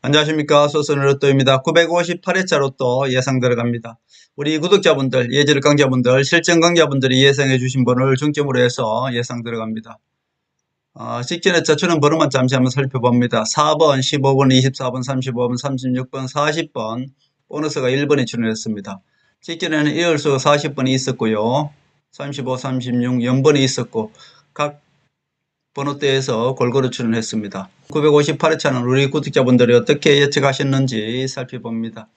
안녕하십니까 소선의 로또입니다. 958회차 로또 예상 들어갑니다. 우리 구독자분들, 예절 강자분들, 실전 강자분들이 예상해 주신 번호를 중점으로 해서 예상 들어갑니다. 어, 직전에 저추는 번호만 잠시 한번 살펴봅니다. 4번, 15번, 24번, 35번, 36번, 40번 보너스가 1번에 출연했습니다. 직전에는 1열수 40번이 있었고요. 35, 36, 0번이 있었고 각 번호대에서 골고루 출연했습니다. 958회차는 우리 구독자분들이 어떻게 예측하셨는지 살펴봅니다.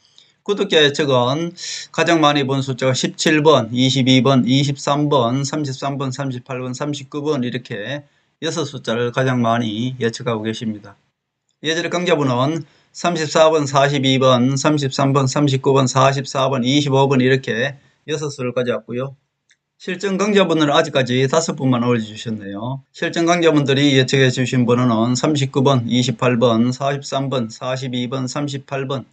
구독자 예측은 가장 많이 본 숫자가 17번, 22번, 23번, 33번, 38번, 39번 이렇게 6 숫자를 가장 많이 예측하고 계십니다. 예절 강자분은 34번, 42번, 33번, 39번, 44번, 25번 이렇게 6수를 가져왔고요. 실전 강자분들은 아직까지 다섯 분만 올려주셨네요. 실전 강자분들이 예측해 주신 번호는 39번, 28번, 43번, 42번, 38번,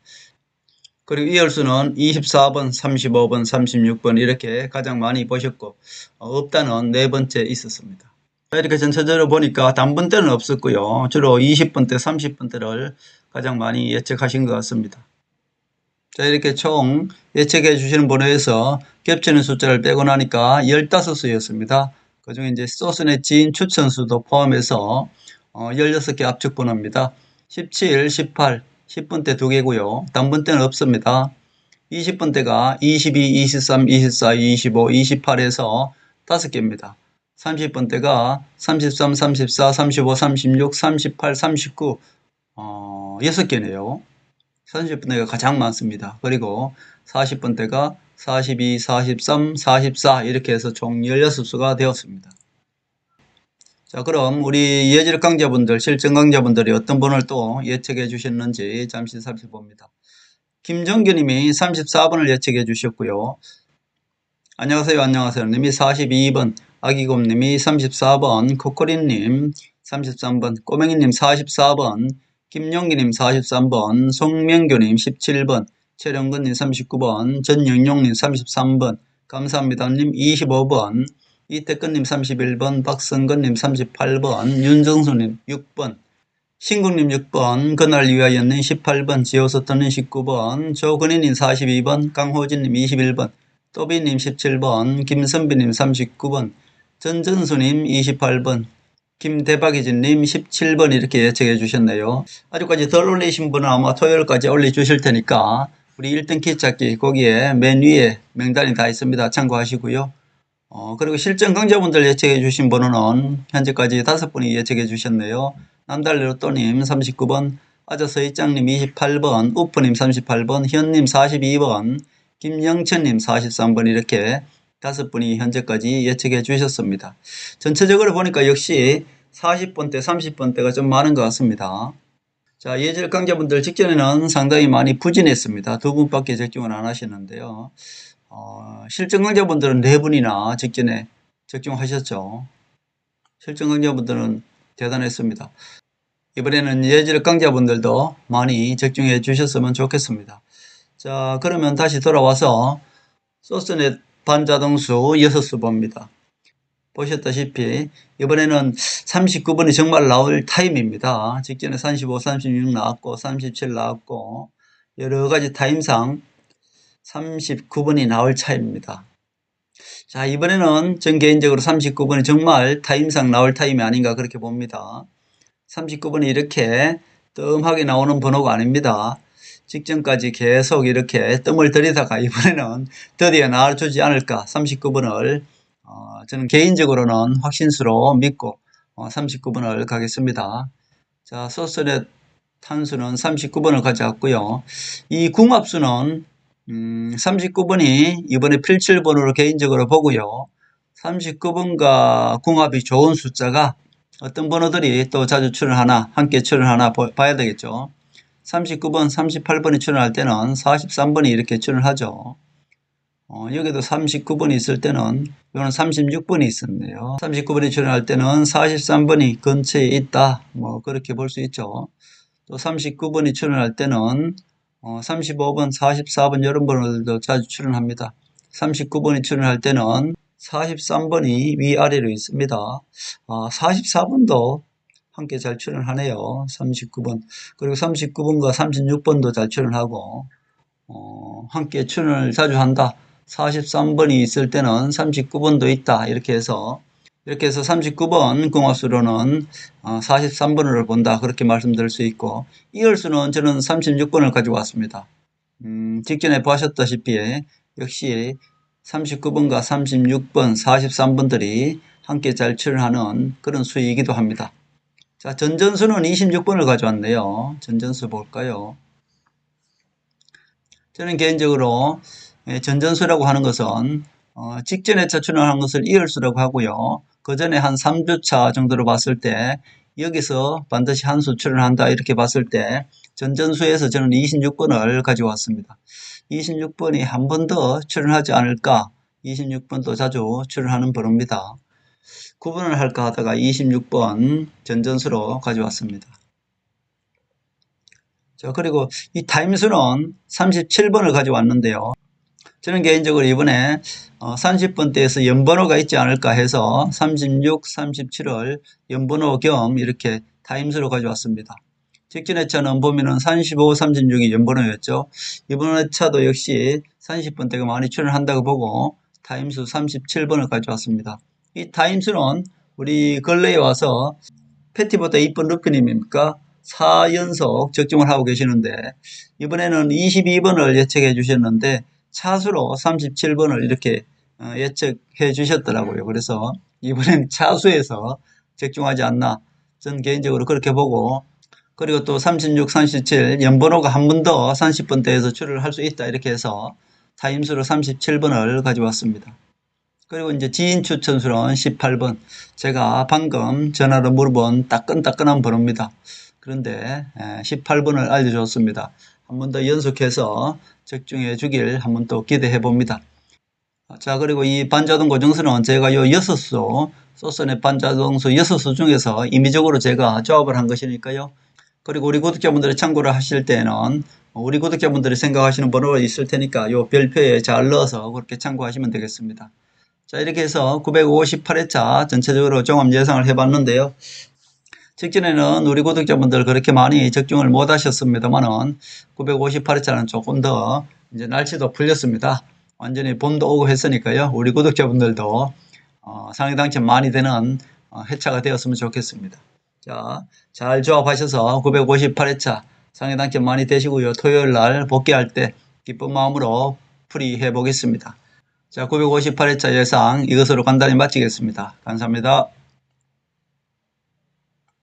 그리고 이열수는 24번, 35번, 36번 이렇게 가장 많이 보셨고 어, 없다는 네 번째 있었습니다. 이렇게 전체적으로 보니까 단번대는 없었고요. 주로 20번 대, 30번 대를 가장 많이 예측하신 것 같습니다. 자, 이렇게 총 예측해 주시는 번호에서 겹치는 숫자를 빼고 나니까 15수였습니다. 그 중에 이제 소스의 지인 추천수도 포함해서 어, 16개 압축 번호입니다. 17, 18, 10번대 2개고요. 단번대는 없습니다. 20번대가 22, 23, 24, 25, 28에서 5개입니다. 30번대가 33, 34, 35, 36, 38, 39, 어, 6개네요. 30분대가 가장 많습니다. 그리고 40분대가 42, 43, 44 이렇게 해서 총 16수가 되었습니다. 자 그럼 우리 예질 강자분들, 실전 강자분들이 어떤 번호를 또 예측해 주셨는지 잠시 살펴봅니다. 김정규님이 34번을 예측해 주셨고요. 안녕하세요. 안녕하세요. 님이 42번, 아기곰님이 34번, 코코리님 33번, 꼬맹이님 44번, 김용기님 43번, 송명교님 17번, 최령근님 39번, 전영용님 33번, 감사합니다님 25번, 이태근님 31번, 박성근님 38번, 윤정수님 6번, 신국님 6번, 그날 위하였님 18번, 지호서터님 19번, 조근희님 42번, 강호진님 21번, 또비님 17번, 김선비님 39번, 전전수님 28번, 김대박이진님 17번 이렇게 예측해 주셨네요. 아직까지 덜 올리신 분은 아마 토요일까지 올려 주실 테니까 우리 1등 키 찾기 거기에 맨 위에 명단이 다 있습니다. 참고하시고요. 어, 그리고 실전 강자분들 예측해 주신 번호는 현재까지 다섯 분이 예측해 주셨네요. 남달리로또님 39번, 아저서이장님 28번, 우프님 38번, 현님 42번, 김영천님 43번 이렇게 다섯 분이 현재까지 예측해 주셨습니다. 전체적으로 보니까 역시 40번대, 30번대가 좀 많은 것 같습니다. 자, 예절 강자분들 직전에는 상당히 많이 부진했습니다. 두 분밖에 적중을 안 하셨는데요. 어, 실전 강자분들은 네 분이나 직전에 적중하셨죠. 실전 강자분들은 대단했습니다. 이번에는 예절 강자분들도 많이 적중해 주셨으면 좋겠습니다. 자, 그러면 다시 돌아와서 소스넷 반자동수 6수 봅니다. 보셨다시피 이번에는 39번이 정말 나올 타임입니다. 직전에 35, 36 나왔고 37 나왔고 여러 가지 타임상 39번이 나올 차입니다. 자 이번에는 전 개인적으로 39번이 정말 타임상 나올 타임이 아닌가 그렇게 봅니다. 39번이 이렇게 뜸하게 나오는 번호가 아닙니다. 직전까지 계속 이렇게 뜸을 들이다가 이번에는 드디어 나와주지 않을까 39번을 어, 저는 개인적으로는 확신수로 믿고 어, 39번을 가겠습니다. 자 소설의 탄수는 39번을 가져왔고요. 이 궁합수는 음, 39번이 이번에 필출번호로 개인적으로 보고요. 39번과 궁합이 좋은 숫자가 어떤 번호들이 또 자주 출연하나 함께 출연하나 봐야 되겠죠. 39번, 38번이 출연할 때는 43번이 이렇게 출연하죠. 어, 여기도 39번이 있을 때는 이거는 36번이 있었네요. 39번이 출연할 때는 43번이 근처에 있다. 뭐 그렇게 볼 수 있죠. 또 39번이 출연할 때는 어, 35번, 44번 이런 번호들도 자주 출연합니다. 39번이 출연할 때는 43번이 위아래로 있습니다. 어, 44번도 함께 잘 출연하네요. 39번. 그리고 39번과 36번도 잘 출연하고, 어, 함께 출연을 자주 한다. 43번이 있을 때는 39번도 있다. 이렇게 해서, 이렇게 해서 39번 공화수로는 43번을 본다. 그렇게 말씀드릴 수 있고, 이열수는 저는 36번을 가지고 왔습니다. 음, 직전에 보셨다시피 역시 39번과 36번, 43번들이 함께 잘 출연하는 그런 수이기도 합니다. 자, 전전수는 26번을 가져왔네요. 전전수 볼까요? 저는 개인적으로 예, 전전수라고 하는 것은 어, 직전에 차 출연하는 것을 이열수라고 하고요. 그 전에 한 3주차 정도로 봤을 때 여기서 반드시 한 수 출연한다 이렇게 봤을 때 전전수에서 저는 26번을 가지고 왔습니다. 26번이 한 번 더 출연하지 않을까 26번도 자주 출연하는 번호입니다. 구분을 할까 하다가 26번 전전수로 가져왔습니다. 자, 그리고 이 타임수는 37번을 가져왔는데요. 저는 개인적으로 이번에 30번대에서 연번호가 있지 않을까 해서 36, 37을 연번호 겸 이렇게 타임수로 가져왔습니다. 직전 회차는 보면은 35, 36이 연번호였죠. 이번 회차도 역시 30번대가 많이 출연한다고 보고 타임수 37번을 가져왔습니다. 이 타임수는 우리 근래에 와서 패티보다 이쁜 루피님입니까? 4연속 적중을 하고 계시는데 이번에는 22번을 예측해 주셨는데 차수로 37번을 이렇게 어, 예측해 주셨더라고요. 그래서 이번엔 차수에서 적중하지 않나 전 개인적으로 그렇게 보고 그리고 또 36, 37 연번호가 한 번 더 30번대에서 출을 할 수 있다 이렇게 해서 타임수로 37번을 가져왔습니다. 그리고 이제 지인 추천 수는 18번. 제가 방금 전화로 물어본 따끈따끈한 번호입니다. 그런데 18번을 알려줬습니다. 한 번 더 연속해서 적중해 주길 한 번 또 기대해 봅니다. 자, 그리고 이 반자동 고정수는 제가 요 6수, 소선의 반자동수 6수 중에서 임의적으로 제가 조합을 한 것이니까요. 그리고 우리 구독자분들이 참고를 하실 때는 우리 구독자분들이 생각하시는 번호가 있을 테니까 요 별표에 잘 넣어서 그렇게 참고하시면 되겠습니다. 자, 이렇게 해서 958회차 전체적으로 종합 예상을 해봤는데요. 직전에는 우리 구독자분들 그렇게 많이 적중을 못 하셨습니다만은 958회차는 조금 더 이제 날씨도 풀렸습니다. 완전히 봄도 오고 했으니까요. 우리 구독자분들도 어, 상위 당첨 많이 되는 어, 회차가 되었으면 좋겠습니다. 자, 잘 조합하셔서 958회차 상위 당첨 많이 되시고요. 토요일 날 복귀할 때 기쁜 마음으로 풀이해 보겠습니다. 자, 958회차 예상 이것으로 간단히 마치겠습니다. 감사합니다.